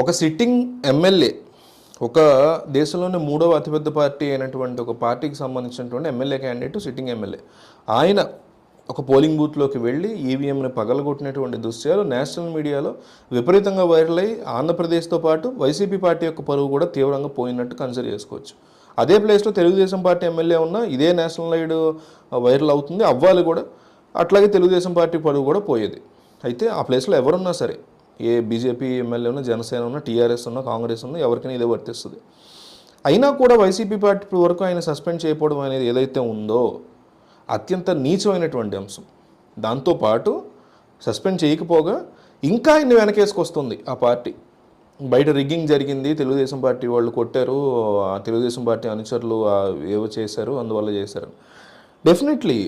ఒక sitting MLA ఒక దేశంలోనే మూడవ అతిపెద్ద పార్టీ అయినటువంటి ఒక పార్టీకి సంబంధించినటువంటి ఎమ్మెల్యే క్యాండిడేట్ సిట్టింగ్ ఎమ్మెల్యే ఆయన ఒక పోలింగ్ బూత్లోకి వెళ్ళి ఈవీఎంని పగలగొట్టినటువంటి దృశ్యాలు నేషనల్ మీడియాలో విపరీతంగా వైరల్ అయ్యి ఆంధ్రప్రదేశ్తో పాటు వైసీపీ పార్టీ యొక్క పరువు కూడా తీవ్రంగా పోయినట్టు కన్సిడర్ చేసుకోవచ్చు. అదే ప్లేస్లో తెలుగుదేశం పార్టీ ఎమ్మెల్యే ఉన్న ఇదే నేషనల్ లైడ్ వైరల్ అవుతుంది అవ్వాలి కూడా. అట్లాగే తెలుగుదేశం పార్టీ పరువు కూడా పోయేది. అయితే ఆ ప్లేస్లో ఎవరున్నా సరే ఏ బీజేపీ ఎమ్మెల్యే ఉన్న జనసేన ఉన్న టీఆర్ఎస్ ఉన్న కాంగ్రెస్ ఉన్న ఎవరికైనా ఇదే వర్తిస్తుంది. అయినా కూడా వైసీపీ పార్టీ వరకు ఆయన సస్పెండ్ చేయకపోవడం అనేది ఏదైతే ఉందో అత్యంత నీచమైనటువంటి అంశం. దాంతోపాటు సస్పెండ్ చేయకపోగా ఇంకా ఆయన వెనకేసుకొస్తుంది ఆ పార్టీ. బయట రిగ్గింగ్ జరిగింది తెలుగుదేశం పార్టీ వాళ్ళు కొట్టారు తెలుగుదేశం పార్టీ అనుచరులు ఏవో చేశారు అందువల్ల చేశారు డెఫినెట్లీ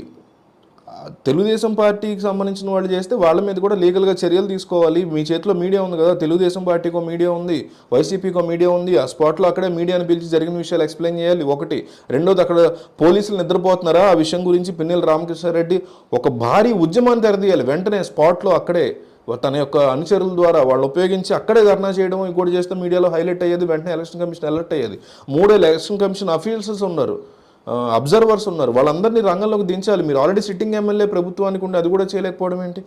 తెలుగుదేశం పార్టీకి సంబంధించిన వాళ్ళు చేస్తే వాళ్ళ మీద కూడా లీగల్గా చర్యలు తీసుకోవాలి. మీ చేతిలో మీడియా ఉంది కదా తెలుగుదేశం పార్టీకో మీడియా ఉంది వైసీపీకో మీడియా ఉంది ఆ స్పాట్లో అక్కడే మీడియాను పిలిచి జరిగిన విషయాలు ఎక్స్ప్లెయిన్ చేయాలి. ఒకటి రెండోది అక్కడ పోలీసులు నిద్రపోతున్నారా? ఆ విషయం గురించి పిన్నెల రామకృష్ణారెడ్డి ఒక భారీ ఉద్యమాన్ని తెరదీయాలి. వెంటనే స్పాట్లో అక్కడే తన యొక్క అనుచరుల ద్వారా వాళ్ళు ఉపయోగించి అక్కడే ధర్నా చేయడం ఇంకోటి చేస్తే మీడియాలో హైలైట్ అయ్యేది. వెంటనే ఎలక్షన్ కమిషన్ అలర్ట్ అయ్యేది. మూడే ఎలక్షన్ కమిషన్ అఫీషియల్స్ ఉన్నారు. అబ్జర్వర్స్ ఉన్నారు. వాళ్ళందరినీ రంగంలోకి దించాలి. మీరు ఆల్రెడీ సిట్టింగ్ ఎమ్మెల్యే ప్రభుత్వానికి ఉండి అది కూడా చేయలేకపోవడం ఏంటి?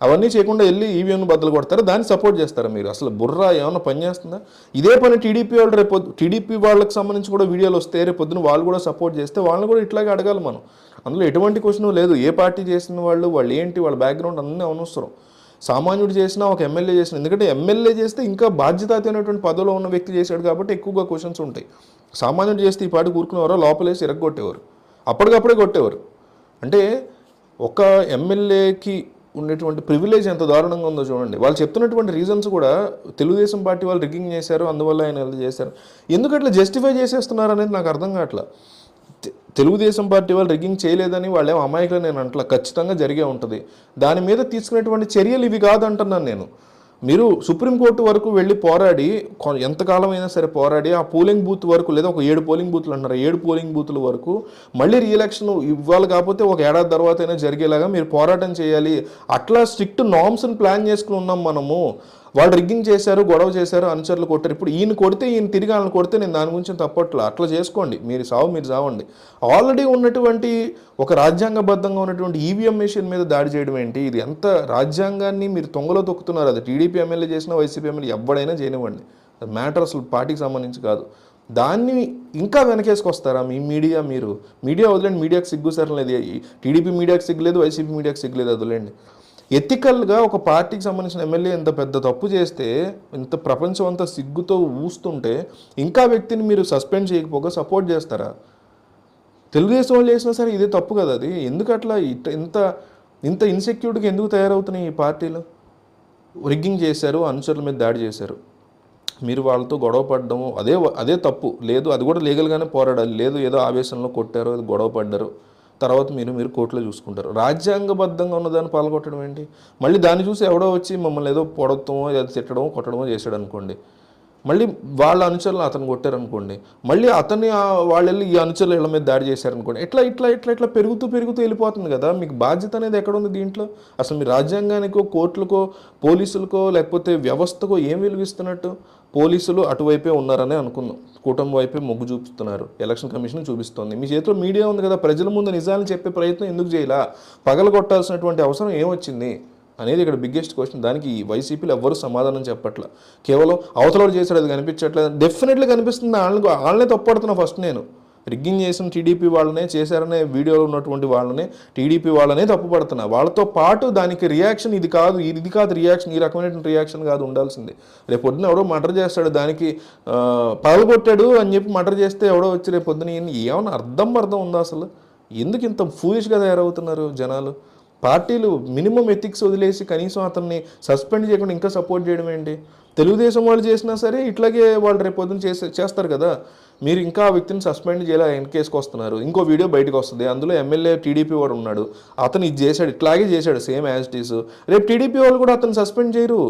అవన్నీ చేయకుండా వెళ్ళి ఈవీఎంను బద్దలు కొడతారు? దాన్ని సపోర్ట్ చేస్తారా మీరు? అసలు బుర్ర ఏమైనా పని చేస్తుందా? ఇదే పని టీడీపీ వాళ్ళు రేపు టీడీపీ వాళ్ళకి సంబంధించి కూడా వీడియోలు వస్తే రేపు పొద్దున వాళ్ళు కూడా సపోర్ట్ చేస్తే వాళ్ళని కూడా ఇట్లాగే అడగాలి మనం. అందులో ఎటువంటి క్వశ్చన్ లేదు. ఏ పార్టీ చేసిన వాళ్ళు వాళ్ళు ఏంటి వాళ్ళ బ్యాక్గ్రౌండ్ అన్నీ అనవసరం. సామాన్యుడు చేసినా ఒక ఎమ్మెల్యే చేసిన ఎందుకంటే ఎమ్మెల్యే చేస్తే ఇంకా బాధ్యతాతమైనటువంటి పదవిలో ఉన్న వ్యక్తి చేశాడు కాబట్టి ఎక్కువగా క్వశ్చన్స్ ఉంటాయి. సామాన్యుడు చేస్తే ఈ పాటు కూరుకునేవారో లోపలేసి ఇరగొట్టేవారు అప్పటికప్పుడే కొట్టేవారు. అంటే ఒక ఎమ్మెల్యేకి ఉండేటువంటి ప్రివిలేజ్ ఎంత దారుణంగా ఉందో చూడండి. వాళ్ళు చెప్తున్నటువంటి రీజన్స్ కూడా తెలుగుదేశం పార్టీ వాళ్ళు రిగ్గింగ్ చేశారు అందువల్ల ఆయన చేశారు. ఎందుకు అట్లా జస్టిఫై చేసేస్తున్నారు అనేది నాకు అర్థం కావట్లేదు తెలుగుదేశం పార్టీ వాళ్ళు రిగ్గింగ్ చేయలేదని వాళ్ళేం అమాయకులు నేను అంటలా. ఖచ్చితంగా జరిగే ఉంటుంది. దాని మీద తీసుకునేటువంటి చర్యలు ఇవి కాదంటున్నాను నేను. మీరు సుప్రీంకోర్టు వరకు వెళ్ళి పోరాడి ఎంతకాలం అయినా సరే పోరాడి ఆ పోలింగ్ బూత్ వరకు లేదా ఒక ఏడు పోలింగ్ బూత్లు అంటున్నారు. ఏడు పోలింగ్ బూత్ల వరకు మళ్ళీ రీఎలక్షన్ ఇవ్వాలి కాకపోతే ఒక ఏడాది తర్వాత అయినా జరిగేలాగా మీరు పోరాటం చేయాలి. అట్లా స్ట్రిక్ట్ నామ్స్ని ప్లాన్ చేసుకుని ఉన్నాం మనము. వాళ్ళు రిగ్గింగ్ చేశారు గొడవ చేశారు అనుచరులు కొట్టారు. ఇప్పుడు ఈయన కొడితే ఈయన తిరిగి వాళ్ళని కొడితే నేను దాని గురించి తప్పట్లా అట్లా చేసుకోండి. మీరు సావు మీరు సావండి ఆల్రెడీ ఉన్నటువంటి ఒక రాజ్యాంగబద్ధంగా ఉన్నటువంటి ఈవీఎం మిషన్ మీద దాడి చేయడం ఏంటి? ఇది ఎంత రాజ్యాంగాన్ని మీరు తొంగలో తొక్కుతున్నారు? అది టీడీపీ ఎమ్మెల్యే చేసినా వైసీపీ ఎమ్మెల్యే ఎవడైనా చేయనివ్వండి. మ్యాటర్ అసలు పార్టీకి సంబంధించి కాదు. దాన్ని ఇంకా వెనకేసుకొస్తారా మీ మీడియా మీరు? మీడియా వదిలేండి మీడియాకి సిగ్గు సరం లేదు. టీడీపీ మీడియాకి సిగ్గులేదు వైసీపీ మీడియాకి సిగ్గులేదు వదిలేండి. ఎథికల్గా ఒక పార్టీకి సంబంధించిన ఎమ్మెల్యే ఇంత పెద్ద తప్పు చేస్తే ఇంత ప్రపంచం అంతా సిగ్గుతో ఊస్తుంటే ఇంకా వ్యక్తిని మీరు సస్పెండ్ చేయకపోగా సపోర్ట్ చేస్తారా? తెలుగుదేశం వాళ్ళు చేసినా సరే ఇదే తప్పు కదా అది. ఎందుకు అట్లా ఇంత ఇంత ఇన్సెక్యూర్డ్గా ఎందుకు తయారవుతున్నాయి ఈ పార్టీలు? రిగ్గింగ్ చేశారు అనుచరుల మీద దాడి చేశారు. మీరు వాళ్ళతో గొడవ పడ్డము అదే అదే తప్పు. లేదు అది కూడా లీగల్గానే పోరాడాలి. లేదు ఏదో ఆవేశంలో కొట్టారు అది గొడవ పడ్డారు. తర్వాత మీరు మీరు కోర్టులో చూసుకుంటారు. రాజ్యాంగబద్ధంగా ఉన్నదాన్ని పాల్గొట్టడం ఏంటి? మళ్ళీ దాన్ని చూసి ఎవడో వచ్చి మమ్మల్ని ఏదో పొడవటమో ఏదో తిట్టడమో కొట్టడమో చేశాడు అనుకోండి మళ్ళీ వాళ్ళ అనుచరులు అతను కొట్టారనుకోండి. మళ్ళీ అతన్ని వాళ్ళు ఈ అనుచరులు ఇళ్ళ మీద దాడి చేశారనుకోండి. ఇట్లా ఇట్లా ఇట్లా ఇట్లా పెరుగుతూ పెరుగుతూ వెళ్ళిపోతుంది కదా. మీకు బాధ్యత అనేది ఎక్కడ ఉంది దీంట్లో? అసలు మీ రాజ్యాంగానికో కోర్టులకో పోలీసులకో లేకపోతే వ్యవస్థకో ఏం వెలిగిస్తున్నట్టు పోలీసులు అటువైపే ఉన్నారనే అనుకుందాం. కూటమి వైపే మొగ్గు చూపిస్తున్నారు ఎలక్షన్ కమిషన్ చూపిస్తోంది. మీ చేతిలో మీడియా ఉంది కదా ప్రజల ముందు నిజాలను చెప్పే ప్రయత్నం ఎందుకు చేయాల? పగలగొట్టాల్సినటువంటి అవసరం ఏమొచ్చింది? అనేది ఇక్కడ బిగ్గెస్ట్ క్వశ్చన్ దానికి ఈ వైసీపీలు ఎవ్వరూ సమాధానం చెప్పట్ల. కేవలం అవతలవాడు చేశాడు అది కనిపించట్లేదు. డెఫినెట్లీ కనిపిస్తుంది. వాళ్ళని వాళ్ళనే తప్పడుతున్నా ఫస్ట్ నేను. రిగ్గింగ్ చేసిన టీడీపీ వాళ్ళనే చేశారనే వీడియోలో ఉన్నటువంటి వాళ్ళనే టీడీపీ వాళ్ళనే తప్పుపడుతున్నా. వాళ్ళతో పాటు దానికి రియాక్షన్ ఇది కాదు ఇది కాదు రియాక్షన్ ఈ రకమైనటువంటి రియాక్షన్ కాదు ఉండాల్సింది. రేపు పొద్దున ఎవడో మర్డర్ చేస్తాడు దానికి పగలగొట్టాడు అని చెప్పి మర్డర్ చేస్తే ఎవడో వచ్చి రేపు పొద్దున ఏమైనా అర్థం అర్థం ఉందా అసలు? ఎందుకు ఇంత ఫూలిష్గా తయారవుతున్నారు జనాలు? పార్టీలు మినిమం ఎథిక్స్ వదిలేసి కనీసం అతన్ని సస్పెండ్ చేయకుండా ఇంకా సపోర్ట్ చేయడం ఏంటి? తెలుగుదేశం వాళ్ళు చేసినా సరే ఇట్లాగే వాళ్ళు రేపు చేసే చేస్తారు కదా. మీరు ఇంకా ఆ వ్యక్తిని సస్పెండ్ చేయాలి ఎన్కేసుకు వస్తున్నారు ఇంకో వీడియో బయటకు వస్తుంది. అందులో ఎమ్మెల్యే టీడీపీ వాడు ఉన్నాడు. అతను ఇది చేశాడు ఇట్లాగే చేశాడు సేమ్ యాజ్ ఇట్ ఈస్. రేపు టీడీపీ వాళ్ళు కూడా అతను సస్పెండ్ చేయరు.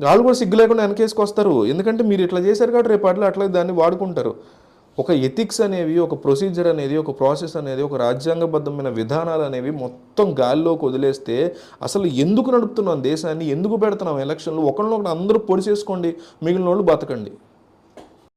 వాళ్ళు కూడా సిగ్గు లేకుండా వెనకేసుకొస్తారు ఎందుకంటే మీరు ఇట్లా చేశారు కాబట్టి రేపు అట్లా అట్లా దాన్ని వాడుకుంటారు. ఒక ఎథిక్స్ అనేవి ఒక ప్రొసీజర్ అనేది ఒక ప్రాసెస్ అనేది ఒక రాజ్యాంగబద్ధమైన విధానాలు అనేవి మొత్తం గాల్లోకి వదిలేస్తే అసలు ఎందుకు నడుపుతున్నాం దేశాన్ని? ఎందుకు పెడుతున్నాం? ఎలక్షన్లు ఒకరినొకరు అందరూ పొడి చేసుకోండి మిగిలిన వాళ్ళు బతకండి.